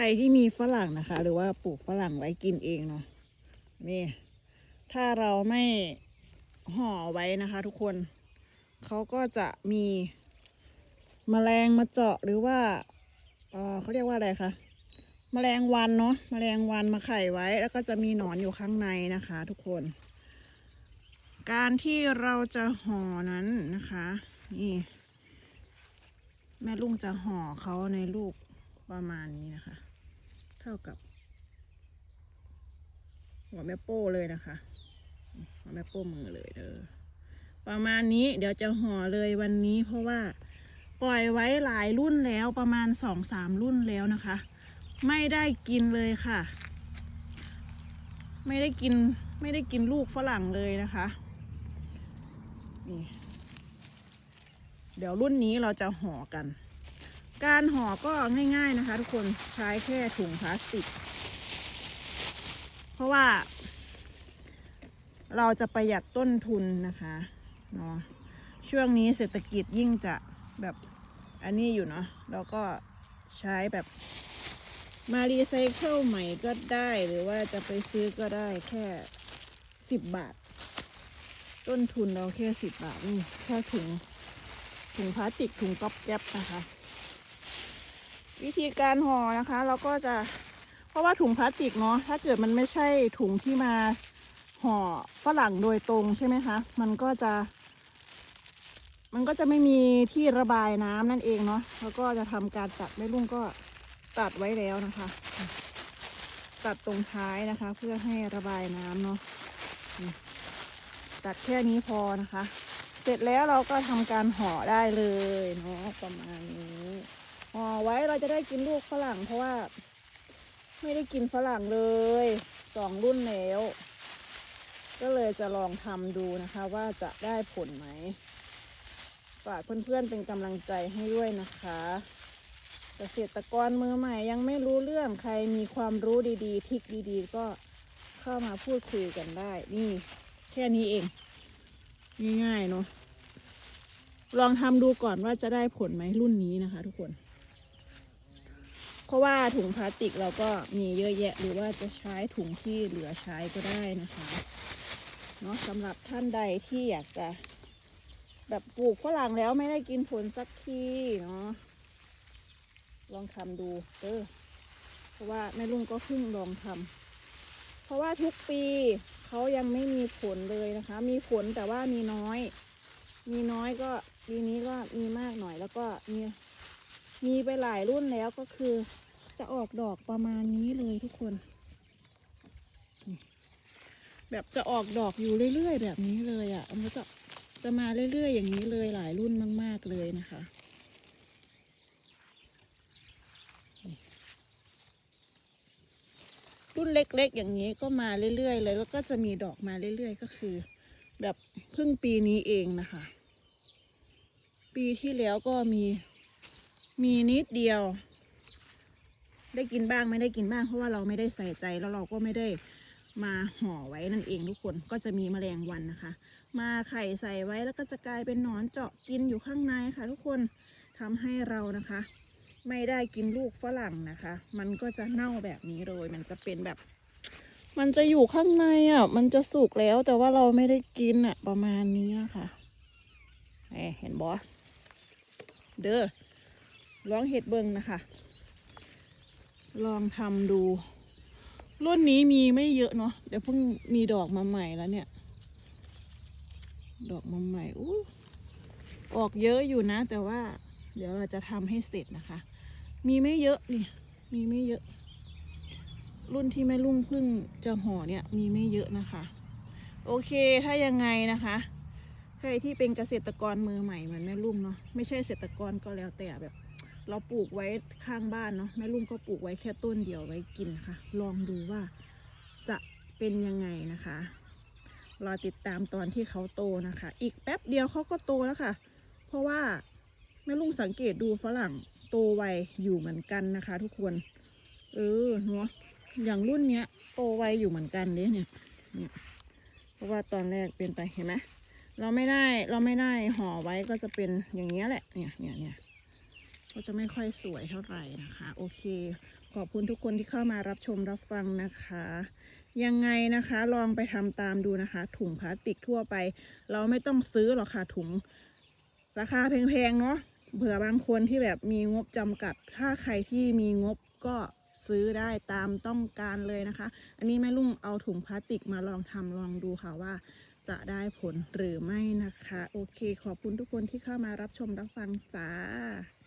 ใครที่มีฝรั่งนะคะ หรือว่าปลูกฝรั่งไว้กินเองเนาะนี่ ถ้าเราไม่ห่อไว้นะคะ ทุกคนเขาก็จะมีแมลงมาเจาะหรือว่าเออเขาเรียกว่าอะไรคะแมลงวันเนาะแมลงวันมาไข่ไว้ แล้วก็จะมีหนอนอยู่ข้างในนะคะ ทุกคน การที่เราจะห่อนั้นนะคะ นี่ แม่ลุงจะห่อเขาในลูกประมาณนี้นะคะ เท่ากับ หัวแม่โป้เลยนะคะหัวแม่โป้มือเลยเด้อประมาณนี้เดี๋ยวจะห่อเลยวันนี้เพราะว่าปล่อยไว้หลายรุ่นแล้วประมาณสองสามรุ่นแล้วนะคะ ไม่ได้กินเลยค่ะ ไม่ได้กินไม่ได้กินลูกฝรั่งเลยนะคะนี่เดี๋ยวรุ่นนี้เราจะห่อกัน การห่อก็ง่ายๆนะคะ ทุกคนใช้แค่ถุงพลาสติก เพราะว่า เราจะประหยัดต้นทุนนะคะเนาะช่วงนี้เศรษฐกิจยิ่งจะแบบอันนี้อยู่เนาะเราก็ใช้แบบมารีไซเคิลใหม่ก็ได้หรือว่าจะไปซื้อก็ได้แค่สิบบาท ต้นทุนเราแค่สิบบาทนี่แค่ถุงถุงพลาสติกถุงก๊อบแก๊บนะคะ วิธีการห่อนะคะ เราก็จะเพราะว่าถุงพลาสติกเนาะถ้าเกิดมันไม่ใช่ถุงที่มาห่อฝรั่งโดยตรงใช่ไหมคะ มันก็จะ มันก็จะไม่มีที่ระบายน้ำนั่นเองเนาะแล้วก็จะทำการตัดแม่ลุงก็ตัดไว้แล้วนะคะ ตัดตรงท้ายนะคะ เพื่อให้ระบายน้ำเนาะตัดแค่นี้พอนะคะ เสร็จแล้วเราก็ทำการห่อได้เลยเนาะประมาณนี้ ห่อไว้เราจะได้กินลูกฝรั่งเพราะว่า ไม่ได้กินฝรั่งเลยสองรุ่นแล้ว ก็เลยจะลองทำดูนะคะ ว่าจะได้ผลไหมฝากเพื่อนๆเป็นกำลังใจให้ด้วยนะคะเกษตรกรมือใหม่ยังไม่รู้เรื่องใครมีความรู้ดีๆ ทิกดีๆ ก็เข้ามาพูดคุยกันได้ นี่แค่นี้เอง ง่ายๆเนาะลองทำดูก่อนว่าจะได้ผลไหมรุ่นนี้นะคะทุกคน เพราะว่าถุงพลาสติกเราก็มีเยอะแยะ หรือว่าจะใช้ถุงที่เหลือใช้ก็ได้นะคะเนาะสำหรับท่านใดที่อยากจะ แบบปลูกฝรั่งแล้วไม่ได้กินผลสักทีเนาะลองทำดูเออเพราะว่าแม่ลุงก็เพิ่งลองทำเพราะว่าทุกปีเขายังไม่มีผลเลยนะคะ มีผลแต่ว่ามีน้อย มีน้อยก็ปีนี้ก็มีมากหน่อยแล้วก็มี มีไปหลายรุ่นแล้วก็คือ จะออกดอกประมาณนี้เลยทุกคน แบบจะออกดอกอยู่เรื่อยๆแบบนี้เลยอะ่ะ มันก็จะจะมาเรื่อยๆอย่างนี้เลยหลายรุ่นมาก ๆเลยนะคะรุ่นเล็ก ๆ อย่างนี้ก็มาเรื่อยๆเลย แล้วก็จะมีดอกมาเรื่อย ๆ ก็คือ แบบเพิ่งปีนี้เองนะคะ ปีที่แล้วก็มี มีนิดเดียว ได้กินบ้างไม่ได้กินบ้าง เพราะว่าเราไม่ได้ใส่ใจแล้วเราก็ไม่ได้มาห่อไว้นั่นเองทุกคนก็จะมีแมลงวันนะคะ มาไข่ใส่ไว้แล้วก็จะกลายเป็นหนอนเจาะกินอยู่ข้างในค่ะ ทุกคนทำให้เรานะคะ ไม่ได้กินลูกฝรั่งนะคะ มันก็จะเน่าแบบนี้เลย มันจะเป็นแบบ มันจะอยู่ข้างในอะ มันจะสุกแล้วแต่ว่าเราไม่ได้กินอะ ประมาณนี้นะคะเอเห็นบอเด้อ ลองเห็ดเบิงนะคะ ลองทำดู รุ่นนี้มีไม่เยอะเนาะเดี๋ยวเพิ่งมีดอกมาใหม่แล้วเนี่ย ดอกมาใหม่อู้ออกเยอะอยู่นะ แต่ว่า เดี๋ยวเราจะทำให้เสร็จนะคะ มีไม่เยอะนี่ มีไม่เยอะ รุ่นที่แม่ลุ่งพิ่งจะห่อเนี่ย มีไม่เยอะนะคะ โอเคถ้ายังไงนะคะใครที่เป็นเกษตรกรมือใหม่เหมือนแม่ลุ่งเนาะไม่ใช่เกษตรกรก็แล้วแต่แบบ เราปลูกไว้ข้างบ้านเนาะแม่ลุงก็ปลูกไว้แค่ต้นเดียวไว้กินค่ะ ลองดูว่าจะเป็นยังไงนะคะรอติดตามตอนที่เขาโตนะคะ อีกแป๊บเดียวเขาก็โตแล้วค่ะ เพราะว่าแม่ลุงสังเกตดูฝรั่งโตไวอยู่เหมือนกันนะคะ ทุกคน เออเนาะอย่างรุ่นเนี้ย โตไวอยู่เหมือนกันเนี่ยเนี่ยเนี่ยเพราะว่าตอนแรกเป็นไปเห็นไหมเราไม่ได้เราไม่ได้ห่อไว้ก็จะเป็นอย่างเงี้ยแหละเนี่ยเนี่ยเนี่ย ก็จะไม่ค่อยสวยเท่าไหร่นะคะ โอเค ขอบคุณทุกคนที่เข้ามารับชมรับฟังนะคะ ยังไงนะคะลองไปทำตามดูนะคะ ถุงพลาสติกทั่วไป เราไม่ต้องซื้อหรอกค่ะถุง ราคาแพงๆเนาะเผื่อบางคนที่แบบมีงบจำกัด ถ้าใครที่มีงบก็ซื้อได้ตามต้องการเลยนะคะ อันนี้แม่ลุงเอาถุงพลาสติกมาลองทำลองดูค่ะว่าจะได้ผลหรือไม่นะคะ โอเค ขอบคุณทุกคนที่เข้ามารับชมรับฟังจ้า